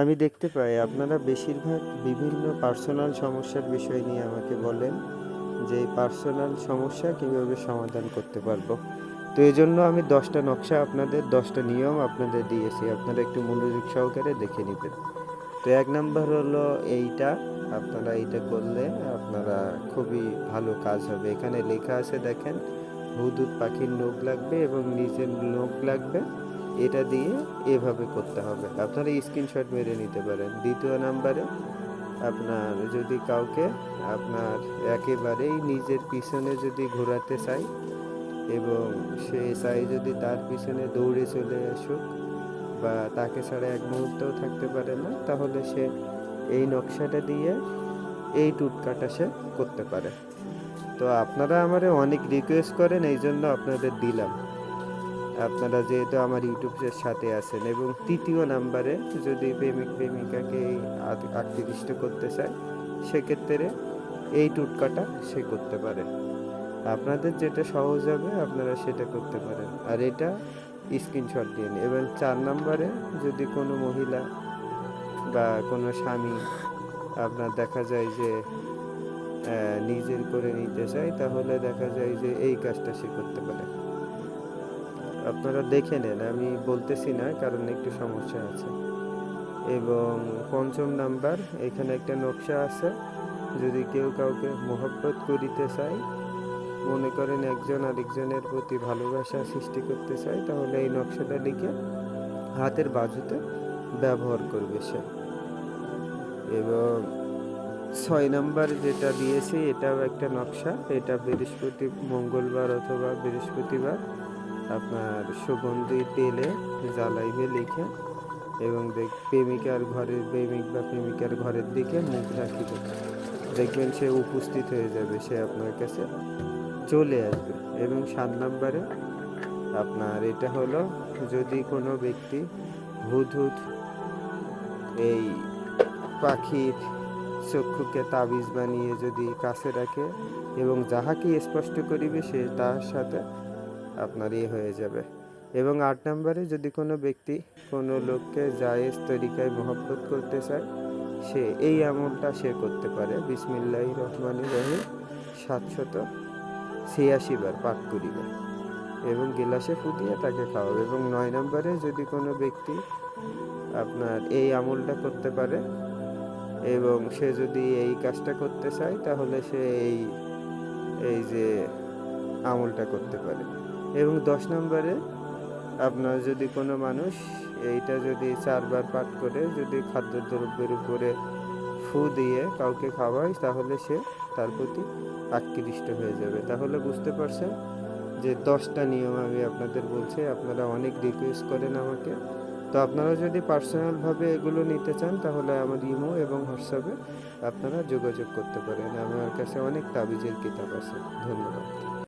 আমি দেখতে পাই, আপনারা বেশিরভাগ বিভিন্ন পার্সোনাল সমস্যার বিষয় নিয়ে আমাকে বলেন, যে পার্সোনাল সমস্যা কীভাবে সমাধান করতে পারব। তো এই জন্য আমি দশটা নকশা আপনাদের, দশটা নিয়ম আপনাদের দিয়েছি, আপনারা একটু মনোযোগ সহকারে দেখে নেবেন। তো এক নাম্বার হলো এইটা, আপনারা এইটা করলে আপনারা খুবই ভালো কাজ হবে। এখানে লেখা আছে দেখেন, হুদুদ পাখির নখ লাগবে এবং নিজের নখ লাগবে। এটা দিয়ে এভাবে করতে হবে। আপনারা স্ক্রিনশট মেরে নিতে পারেন। দ্বিতীয় নাম্বারে আপনার যদি কাউকে আপনার একেবারেই নিজের পিছনে যদি ঘোরাতে চাই এবং সে চাই যদি তার পিছনে দৌড়ে চলে আসুক বা তাকে ছাড়া এক মুহূর্তেও থাকতে পারে না, তাহলে সে এই নকশাটা দিয়ে এই টুটকাটা সে করতে পারে। তো আপনারা আমারে অনেক রিকোয়েস্ট করেন এই জন্য আপনাদের দিলাম। আপনারা যেহেতু আমার ইউটিউবের সাথে আছেন এবং তৃতীয় নাম্বারে যদি প্রেমিক, প্রেমিকাকে আকৃষ্ট করতে চায়, সেক্ষেত্রে এই টুটকাটা সে করতে পারে। আপনাদের যেটা সহজ হবে, আপনারা সেটা করতে পারেন। আর এটা স্ক্রিনশট দিয়ে নিন। এবং চার নাম্বারে যদি কোনো মহিলা বা কোনো স্বামী আপনার দেখা যায় যে নিজের করে নিতে চায়, তাহলে দেখা যায় যে এই কাজটা সে করতে পারে। আপনারা দেখে নেন, আমি বলতেছি না, কারণ একটু সমস্যা আছে। এবং পঞ্চম নাম্বার, এখানে একটা নকশা আছে। যদি কেউ কাউকে মোহব্বত করিতে চায়, মনে করেন একজন আরেকজনের প্রতি ভালোবাসা সৃষ্টি করতে চায়, তাহলে এই নকশাটা লিখে হাতের বাজুতে ব্যবহার করবে সে। এবং ছয় নাম্বার যেটা দিয়েছি, এটাও একটা নকশা। এটা বৃহস্পতি, মঙ্গলবার অথবা বৃহস্পতিবার আপনার সুগন্ধি তেলে জ্বালাইবে, লিখে এবং দেখ, প্রেমিকার ঘরের, প্রেমিক বা প্রেমিকার ঘরের দিকে মুখ রাখিবে। দেখবেন সে উপস্থিত হয়ে যাবে, সে আপনার কাছে চলে আসবে এবং সাত নম্বরে আপনার এটা হলো, যদি কোনো ব্যক্তি হুদহুদ এই পাখির চক্ষুকে তাবিজ বানিয়ে যদি কাছে রাখে এবং যাহাকে স্পষ্ট করিবে সে তার সাথে আপনার ইয়ে হয়ে যাবে। এবং আট নম্বরে যদি কোনো ব্যক্তি কোনো লোককে জায়েজ তরিকায় মহব্বত করতে চায়, সে এই আমলটা সে করতে পারে। বিসমিল্লাহ রহমান রহিম, সাতশত ছিয়াশি বার পাঠ করিবে এবং গিলাসে ফুটিয়ে তাকে খাওয়াবে। এবং নয় নম্বরে যদি কোনো ব্যক্তি আপনার এই আমলটা করতে পারে এবং সে যদি এই কাজটা করতে চায়, তাহলে সে এই এই যে আমলটা করতে পারে। এবং দশ নম্বরে আপনার যদি কোনো মানুষ এইটা যদি চারবার পাঠ করে, যদি খাদ্যদ্রব্যের উপরে ফু দিয়ে কাউকে খাওয়ায়, তাহলে সে তার প্রতি আকৃষ্ট হয়ে যাবে। তাহলে বুঝতে পারছেন যে দশটা নিয়ম আমি আপনাদের বলছি, আপনারা অনেক রিকোয়েস্ট করেন আমাকে। তো আপনারা যদি পার্সোনালভাবে এগুলো নিতে চান, তাহলে আমার ইমো এবং হোয়াটসঅ্যাপে আপনারা যোগাযোগ করতে পারেন। আমার কাছে অনেক তাবিজের কিতাব আছে। ধন্যবাদ।